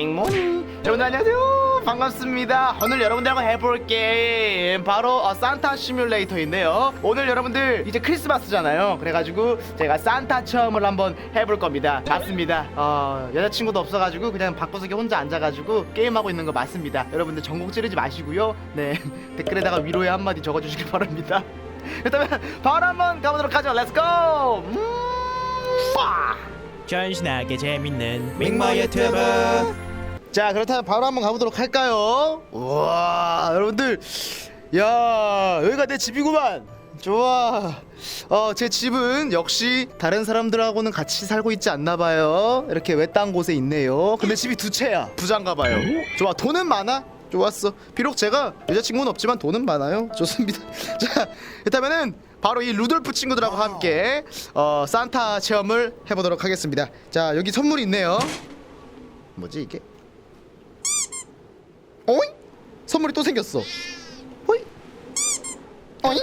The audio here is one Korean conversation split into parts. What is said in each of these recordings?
밍모닝 여러분들 안녕하세요. 반갑습니다. 오늘 여러분들하고 해볼 게임 바로 어, 산타 시뮬레이터인데요. 오늘 여러분들 이제 크리스마스잖아요. 그래가지고 제가 산타 체험을 한번 해볼 겁니다. 맞습니다. 어, 여자친구도 없어가지고 그냥 방구석에 혼자 앉아가지고 게임하고 있는 거 맞습니다. 여러분들 전곡 찌르지 마시고요. 네 댓글에다가 위로의 한마디 적어주시길 바랍니다. 일단 바로 한번 가보도록 하죠. 렛츠고 음, 파! 전신하게 재밌는 밍모 유튜브 자 그렇다면 바로 한번 가보도록 할까요? 우와 여러분들. 야 여기가 내 집이구만. 좋아. 어 제 집은 역시 다른 사람들하고는 같이 살고 있지 않나 봐요. 이렇게 외딴 곳에 있네요. 근데 집이 두 채야. 부자인가 봐요. 좋아 돈은 많아? 좋았어. 비록 제가 여자친구는 없지만 돈은 많아요. 좋습니다. 자 일단은 바로 이 루돌프 친구들하고 함께 어 산타 체험을 해보도록 하겠습니다. 자 여기 선물이 있네요. 뭐지 이게 어이? 선물이 또 생겼어. 어이? 어이?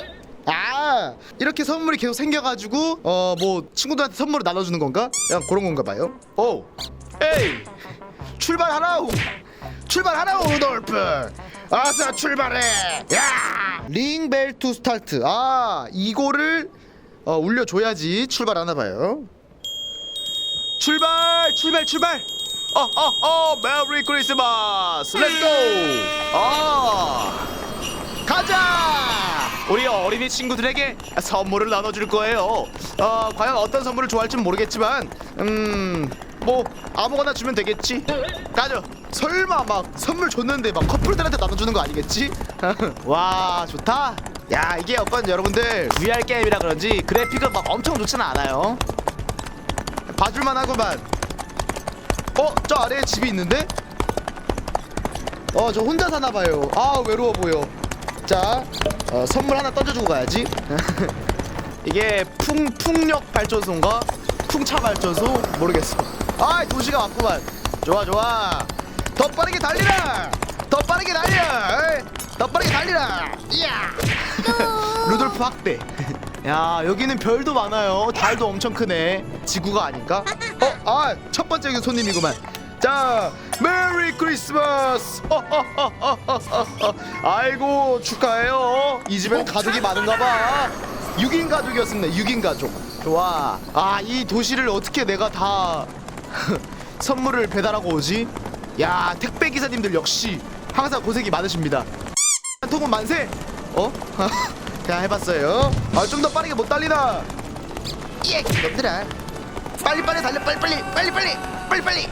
아 이렇게 선물이 계속 생겨가지고 어 뭐 친구들한테 선물을 나눠주는 건가? 약간 그런 건가 봐요. 오, 에이 출발하라우 출발하라우 루돌프 아싸 출발해 야 링벨 투 스타트 아 이거를 어, 울려줘야지 출발하나 봐요. 출발 출발 출발 어어어 메리 크리스마스. 렛츠고 어 가자. 우리 어린이 친구들에게 선물을 나눠줄 거예요. 어 과연 어떤 선물을 좋아할지는 모르겠지만 음뭐 아무거나 주면 되겠지? 가죠 설마 막 선물 줬는데 막 커플들한테 나눠주는 거 아니겠지? 와 좋다. 야 이게 약간 여러분들 VR 게임이라 그런지 그래픽은 막 엄청 좋지는 않아요. 봐줄만 하구만 어? 저 아래에 집이 있는데? 어 저 혼자 사나봐요. 아 외로워 보여. 자 어, 선물 하나 던져주고 가야지. 이게 풍, 풍력 발전소인가? 풍차 발전소? 모르겠어. 아 도시가 왔구만. 좋아 좋아. 더 빠르게 달리라! 더 빠르게 달려! 에이, 더 빠르게 달리라! 이야! 루돌프 학대 야 여기는 별도 많아요. 달도 엄청 크네. 지구가 아닌가? 어? 아첫 번째 손님이구만. 자 메리 크리스마스. 아이고 축하해요. 이 집엔 가족이 많은가 봐. 6인 가족이었습니다. 6인 가족. 좋아. 아 이 도시를 어떻게 내가 다 선물을 배달하고 오지? 야 택배 기사님들 역시 항상 고생이 많으십니다. 한 통은 만세. 어? 그냥 해봤어요. 아 좀 더 빠르게 못 달리나? 예 놈들아. 빨리 빨리 달려 빨리 빨리 빨리 빨리 빨리 빨리.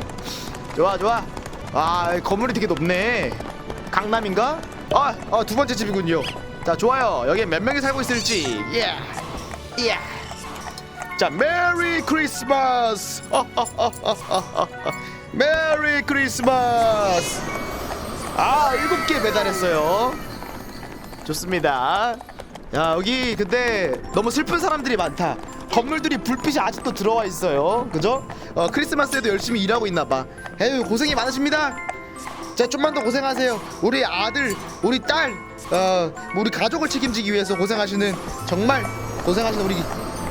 좋아 좋아. 아 건물이 되게 높네. 강남인가? 아두 번째 집이군요. 자 좋아요. 여기 몇 명이 살고 있을지. 예 예. 자 메리 크리스마스. 메리 크리스마스. 아 일곱 개 배달했어요 좋습니다. 야 여기 근데 너무 슬픈 사람들이 많다. 건물들이 불빛이 아직도 들어와 있어요. 그죠? 어, 크리스마스에도 열심히 일하고 있나 봐. 에휴 고생이 많으십니다. 자 좀만 더 고생하세요. 우리 아들, 우리 딸, 어, 뭐 우리 가족을 책임지기 위해서 고생하시는 정말 고생하시는 우리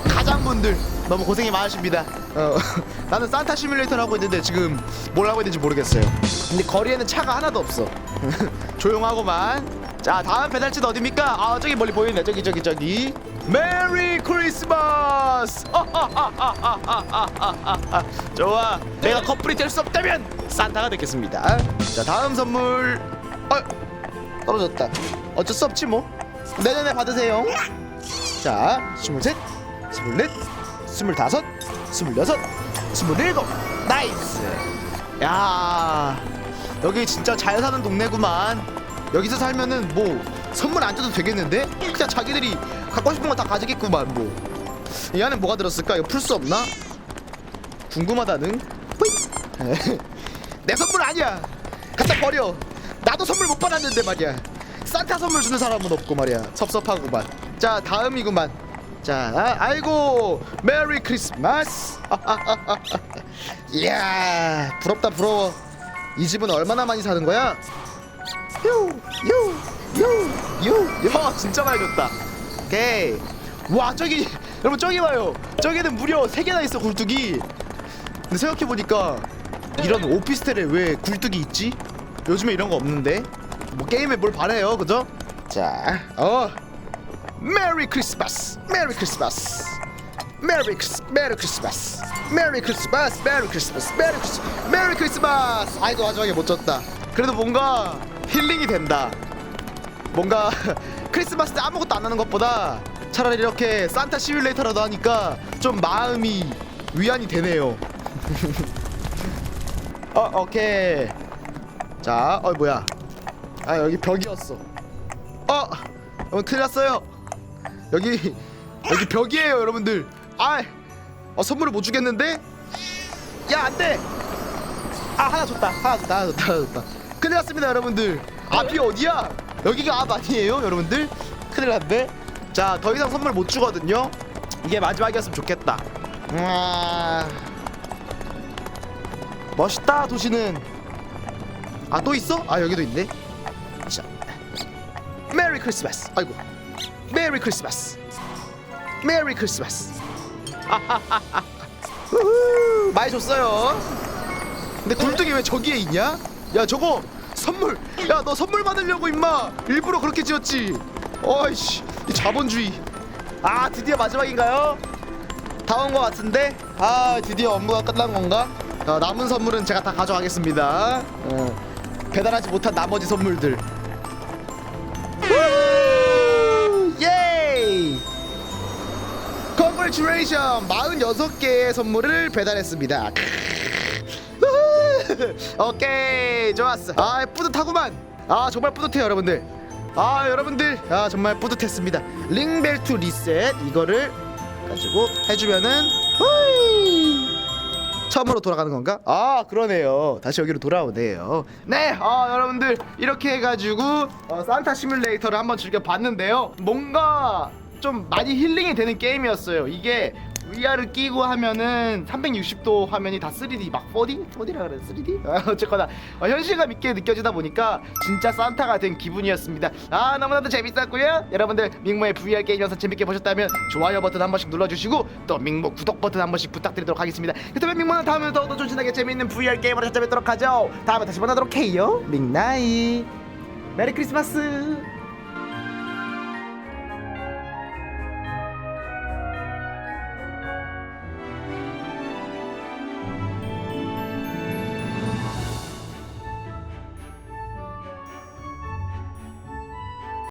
가장분들 너무 고생이 많으십니다. 어, 나는 산타 시뮬레이터를 하고 있는데 지금 뭘 하고 있는지 모르겠어요. 근데 거리에는 차가 하나도 없어. 조용하고만. 자 다음 배달지는 어딥니까? 아 저기 멀리 보이네. 저기 저기 저기. 메리 크리스마스. 좋아. 내가 커플이 될 수 없다면 산타가 되겠습니다. 자 다음 선물. 어 떨어졌다. 어쩔 수 없지 뭐. 내년에 받으세요. 자, 스물셋, 스물넷, 스물다섯, 스물여섯, 스물일곱. 나이스. 야, 여기 진짜 잘 사는 동네구만. 여기서 살면은 뭐 선물 안 줘도 되겠는데? 그냥 자기들이 갖고 싶은 거 다 가지겠구만 뭐. 이 안에 뭐가 들었을까? 이거 풀 수 없나? 궁금하다는. 내 선물 아니야. 갖다 버려. 나도 선물 못 받았는데 말이야. 산타 선물 주는 사람은 없고 말이야. 섭섭하구만. 자 다음이구만. 자 아, 아이고 메리 크리스마스. 이야 부럽다 부러워. 이 집은 얼마나 많이 사는 거야? 유 유유유 야 진짜 많이 줬다. 오케이. 와 저기 여러분 저기 봐요. 저기는 무려 세 개나 있어 굴뚝이. 근데 생각해 보니까 이런 오피스텔에 왜 굴뚝이 있지? 요즘에 이런 거 없는데 뭐 게임에 뭘 바래요 그죠? 자어 메리 크리스마스 메리 크리스마스 메리 크리스 메리 크리스마스 메리 크리스마스 메리 크리스마스 메리 크리스 메리 크리스마스 아이고 마지막에 못 졌다 그래도 뭔가 힐링이 된다 뭔가 크리스마스 때 아무것도 안 하는 것보다 차라리 이렇게 산타 시뮬레이터라도 하니까 좀 마음이 위안이 되네요 어 오케이 자, 어 뭐야? 아 여기 벽이었어. 어, 어 큰일 났어요. 여기 여기 벽이에요, 여러분들. 아, 어 선물을 못 주겠는데? 야, 안 돼. 아 하나 줬다, 하나 줬다, 하나 줬다, 하나 줬다. 큰일 났습니다, 여러분들. 앞이 어디야? 여기가 앞 아니에요, 여러분들? 큰일 났네. 자, 더 이상 선물 못 주거든요. 이게 마지막이었으면 좋겠다. 우와. 멋있다, 도시는. 아 또 있어? 아 여기도 있네. 자, 메리 크리스마스. 아이고, 메리 크리스마스. 메리 크리스마스. 우후, 많이 줬어요. 근데 굴뚝이 왜 저기에 있냐? 야 저거 선물. 야 너 선물 받으려고 임마. 일부러 그렇게 지었지. 어이씨, 이 자본주의. 아 드디어 마지막인가요? 다 온 것 같은데? 아 드디어 업무가 끝난 건가? 어, 남은 선물은 제가 다 가져가겠습니다. 어, 배달하지 못한 나머지 선물들. 컨그레츄레이션 46개의 선물을 배달했습니다. 우후! 오케이 좋았어. 아 뿌듯하구만. 아 정말 뿌듯해요 여러분들. 아 여러분들 아 정말 뿌듯했습니다. 링벨트 리셋 이거를 가지고 해주면은 후이! 처음으로 돌아가는 건가? 아 그러네요. 다시 여기로 돌아오네요. 네, 어, 여러분들 이렇게 해가지고 어, 산타 시뮬레이터를 한번 즐겨봤는데요. 뭔가 좀 많이 힐링이 되는 게임이었어요. 이게 VR을 끼고 하면은 360도 화면이 다 3D 막 4D? 4D라 그래 3D? 아, 어쨌거나 어, 현실감 있게 느껴지다 보니까 진짜 산타가 된 기분이었습니다. 아 너무나도 재밌었고요. 여러분들 밍모의 VR 게임 영상 재밌게 보셨다면 좋아요 버튼 한 번씩 눌러주시고 또 밍모 구독 버튼 한 번씩 부탁드리도록 하겠습니다. 그렇다면 밍모는 다음에 더더 존신하게 재밌는 VR 게임으로 찾아뵙도록 하죠. 다음에 다시 만나도록 해요. 밍나이 메리 크리스마스.